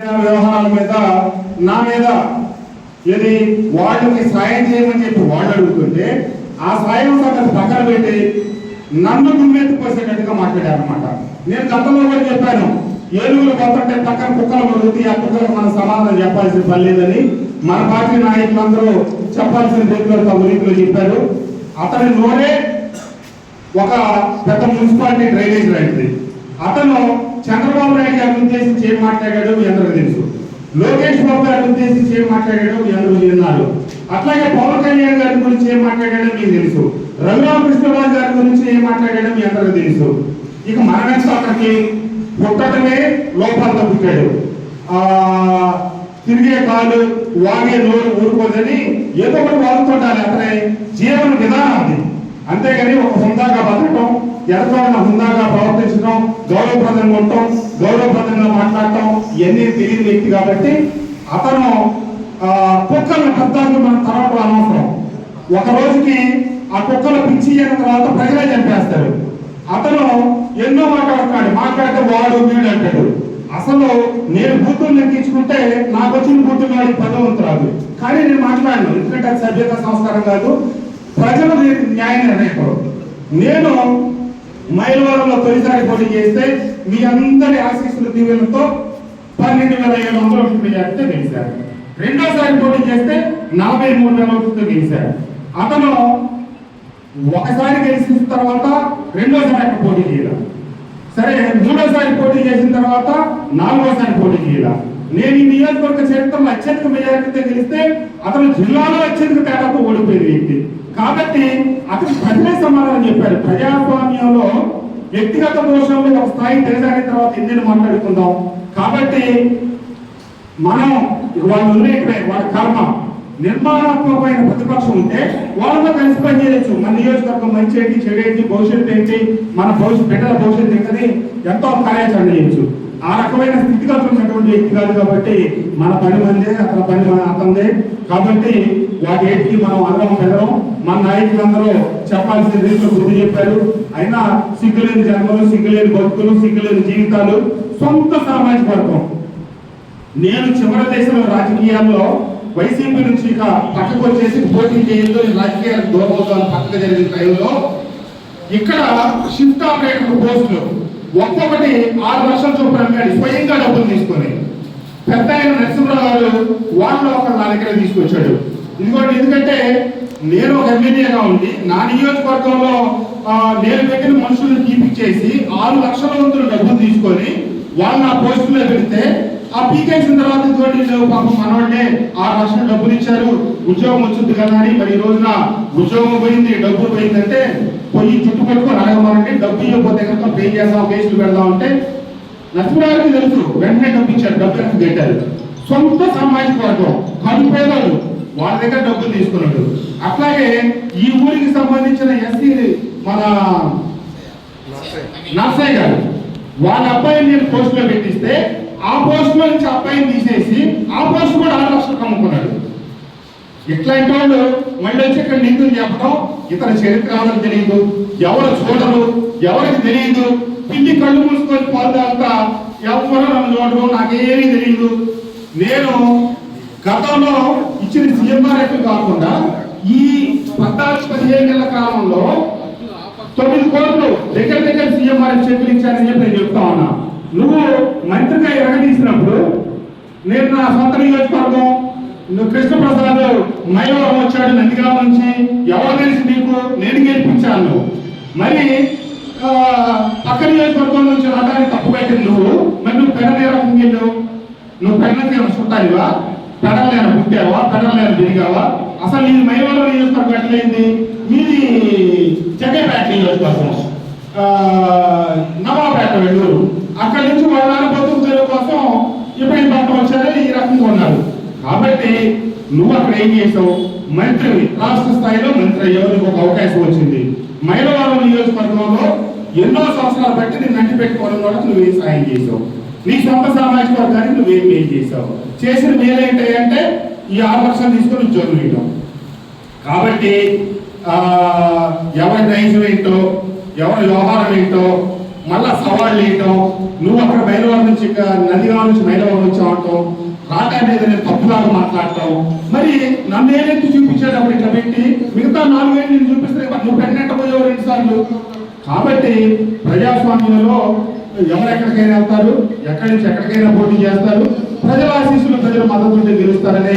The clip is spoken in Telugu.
వ్యవహారాల మీద నా మీద ఏది వాళ్ళకి సాయం చేయమని చెప్పి వాళ్ళు అడుగుతుంటే ఆ సాయం సంగతి పక్కన పెట్టి నన్ను గుమ్మెత్తిపోసేటట్టుగా మాట్లాడారు అనమాట నేను గతంలో కూడా చెప్పాను ఏనుగులు పోతుంటే పక్కన కుక్కలు పడుతుంది ఆ కుక్కలకు మనం సమాధానం చెప్పాల్సిన పని లేదని మన పార్టీ నాయకులందరూ చెప్పాల్సిన రీతిలో తమ రీతిలో చెప్పారు. అతని నోరే ఒక పెద్ద మున్సిపాలిటీ డ్రైనేజ్ లాంటిది. అతను చంద్రబాబు నాయుడు గారిని ఉద్దేశించి ఏం మాట్లాడాడో మీ తెలుసు. లోకేష్ బాబు గారిని ఉద్దేశించి ఏం మాట్లాడాడో మీ అందరూ విన్నారు. అట్లాగే పవన్ కళ్యాణ్ గారి గురించి ఏం మాట్లాడాడో మీకు తెలుసు. రఘురామకృష్ణరాజు గారి గురించి ఏం మాట్లాడాడో మీ తెలుసు. ఇక మరణించు అతనికి పుట్టడమే లోపాలతో పుట్టాడు. తిరిగే కాలు వాగే నోరు ఊరుకోదని ఏదో ఒకటి వాడుతుంటాలి అతని. జీవన విధానం అది. అంతేగాని ఒక హుందాగా బతకటం ఎంతైనా హుందాగా ప్రవర్తించడం గౌరవప్రదంగా ఉండటం గౌరవప్రదంగా మాట్లాడటం ఇవన్నీ తెలియని వ్యక్తి కాబట్టి అతను కుక్కను కుక్కలను పెద్దాన్ని మన తర్వాత అనవసరం ఒక రోజుకి ఆ కుక్కలు పిచ్చి అయిన తర్వాత ప్రజలే చంపేస్తారు. అతను ఎన్నో మాట్లాడుతున్నాడు. మాట్లాడితే వాడు వీడు అంటాడు. అసలు నేను బూతులు లెక్కించుకుంటే నాకు వచ్చిన బూతులు వాడి పదవంతు రాదు కానీ నేను మాట్లాడను. ఎందుకంటే అది సభ్యత సంస్కారం కాదు. ప్రజలు న్యాయం న్యాయ నేను మైలవరంలో తొలిసారి పోటీ చేస్తే మీ అందరి ఆశీస్సుల దీవెనతో పన్నెండు వేల ఏడు వందల ఒకటి మెజార్టీతో గెలిచారు. రెండోసారి పోటీ చేస్తే నలభై మూడు వేల ఒకటితో గెలిచారు. అతను ఒకసారి గెలిచిన తర్వాత రెండోసారి అక్కడ పోటీ చేయాలి సరే మూడోసారి పోటీ చేసిన తర్వాత నాలుగోసారి పోటీ చేయాలి నేను ఈ నియోజకవర్గ చరిత్రలో అత్యధిక మెజారిటీతో గెలిస్తే అతను జిల్లాలో అత్యధిక తేడాతో ఓడిపోయిన వ్యక్తి కాబట్టి అతను ప్రజలే సమాధానం చెప్పారు ప్రజాస్వామ్యంలో వ్యక్తిగత దోషంలో ఒక స్థాయి దిగజారిన తర్వాత ఎన్ని మాట్లాడుకుందాం. కాబట్టి మనం వాళ్ళు ఉన్నట్టువే వాళ్ళ కర్మ. నిర్మాణాత్మకమైన ప్రతిపక్షం ఉంటే వాళ్ళతో కలిసి పనిచేయచ్చు మన నియోజకవర్గం మంచి ఏంటి చెడు ఏంటి భవిష్యత్తు ఏంటి మన భవిష్యత్ బిడ్డల భవిష్యత్తు ఏంటని ఎంతో కార్యాచరణ చేయొచ్చు. ఆ రకమైన స్థితిగతులు ఉన్నటువంటి వ్యక్తి కాదు కాబట్టి మన పని మందే అతని పని మన అతనిదే. కాబట్టి వాటి మనం అందరం పెడదాం మన నాయకులందరూ చెప్పాల్సిన రీతిలో గుర్తు చెప్పారు. అయినా సిగ్గులేని జన్మలు సిగ్గులేని బతుకులు సిగ్గులేని జీవితాలు సొంత సామాజిక వర్గం నేను చివరి దేశంలో రాజకీయాల్లో వైసీపీ నుంచి ఇక పక్కకు వచ్చేసి పోటీ చేయడంతో నేను రాజకీయాలకు దూరం అవుతాను పక్కకు జరిగిన టైంలో ఇక్కడ షిఫ్ట్ ఆపరేటర్ పోస్టులు. ఒక్కొక్కటి ఆరు లక్షల చొప్పున అమ్మాడు. స్వయంగా డబ్బులు తీసుకొని పెద్ద ఆయన నరసింహరావు గారు వాళ్ళు ఒకరు నా దగ్గర తీసుకొచ్చాడు. ఇదిగోండి ఎందుకంటే నేను ఒక ఎమ్మెల్యేగా ఉండి నా నియోజకవర్గంలో నేను పెట్టిన మనుషులను తీపిచ్చేసి ఆరు లక్షల వంతులు డబ్బులు తీసుకొని వాళ్ళు నా పోస్టులో పెడితే ఆ పీకేసిన తర్వాత ఇదిగోండి పాపం మనోళ్ళే ఆరు లక్షల డబ్బులు ఇచ్చారు ఉద్యోగం వచ్చింది కదా అని. మరి ఈ రోజున ఉద్యోగం పోయింది డబ్బులు పోయిందంటే పోయి చుట్టు పట్టుకొని అడగమంటే డబ్బు ఇవ్వకపోతే కనుక పే చేస్తాం వేస్ట్ పెడదాం అంటే నరసింహరావుకి తెలుసు వెంటనే డబ్బు ఇచ్చారు డబ్బు కనుక పెట్టారు సొంత సామాజిక వర్గం కనుపేదాలు వాళ్ళ దగ్గర డబ్బులు తీసుకున్నాడు. అట్లాగే ఈ ఊరికి సంబంధించిన ఎస్సీ మన నర్సయ్య గారు వాళ్ళ అబ్బాయిని నేను పోస్టులో పెట్టిస్తే ఆ పోస్ట్ నుంచి అబ్బాయిని తీసేసి ఆ పోస్ట్ కూడా ఆరు లక్షలకు అమ్ముకున్నాడు ఇట్లాంటి వాళ్ళు మళ్ళీ వచ్చి ఇక్కడ నిందులు చెప్పడం ఇతర చరిత్ర ఎవరికి తెలియదు ఎవరు చూడరు ఎవరికి తెలియదు పిల్లి కళ్ళు మూసుకొని పోతా ఎవరు నన్ను చూడరు నాకేమీ తెలియదు. నేను గతంలో ఇచ్చిన సీఎంఆర్ఎఫ్ కాకుండా ఈ పద్నాలుగు పదిహేను నెలల కాలంలో తొమ్మిది కోట్లు దగ్గర దగ్గర సీఎంఆర్ఎఫ్ చెక్కులు ఇచ్చారని చెప్పి నేను చెప్తా ఉన్నా. నువ్వు మంత్రిగా ఎరగదీసినప్పుడు నేను నా సొంత నియోజకవర్గం నువ్వు కృష్ణప్రసాద్ మైలవరం వచ్చాడు నందిగామ నుంచి ఎవరు తెలిసి నీకు? నేను గెలిపించాను మరి ఆ, పక్క నియోజకవర్గం నుంచి రావడానికి తప్పు పెట్టింది నువ్వు. మరి నువ్వు పెడ నేరం వెళ్ళావు నువ్వు పెడలకి చుట్టాలివా పెడలేన పుట్టావా? పెడలేన తిరిగావా? అసలు నీది మైలవరం నియోజకవర్గం ఎట్లయింది? మీది జగేపేట నియోజకవర్గం నవాపేట వెళ్ళూరు అక్కడి నుంచి వాళ్ళ కాబట్టి నువ్వు అక్కడ ఏం చేసావు? మంత్రి రాష్ట్ర స్థాయిలో మంత్రి అయ్యావు నీకు ఒక అవకాశం వచ్చింది. మైలవరం నియోజకవర్గంలో ఎన్నో సంవత్సరాలు బట్టి నేను నటి పెట్టుకోవడం కూడా నువ్వేం సాయం చేసావు? నీ సొంత సామాజిక వర్గానికి నువ్వేం మేలు చేసావు? చేసిన మేలు ఏంటంటే ఈ ఆరు లక్షలు తీసుకొని ఉద్యోగం ఇవ్వడం. కాబట్టి ఎవరి నైజం ఏంటో ఎవరి వ్యవహారం ఏంటో మళ్ళా సవాళ్ళు వేయటం నువ్వు అక్కడ మైలవరం నుంచి ఇక నదిగా నుంచి మైలవరం నుంచి అవటం రాటా మీద నేను తప్పులాగా మాట్లాడటం మరి నన్ను ఏదైతే చూపించేటప్పుడు ఇట్లా పెట్టి మిగతా నాలుగేళ్ళు నేను చూపిస్తే నువ్వు పెట్టినట్టు పోయావు రెండు సార్లు. కాబట్టి ప్రజాస్వామ్యంలో ఎవరు ఎక్కడికైనా వెళ్తారు ఎక్కడి నుంచి ఎక్కడికైనా పోటీ చేస్తారు ప్రజల ఆశీస్సులు ప్రజల మద్దతు గెలుస్తారనే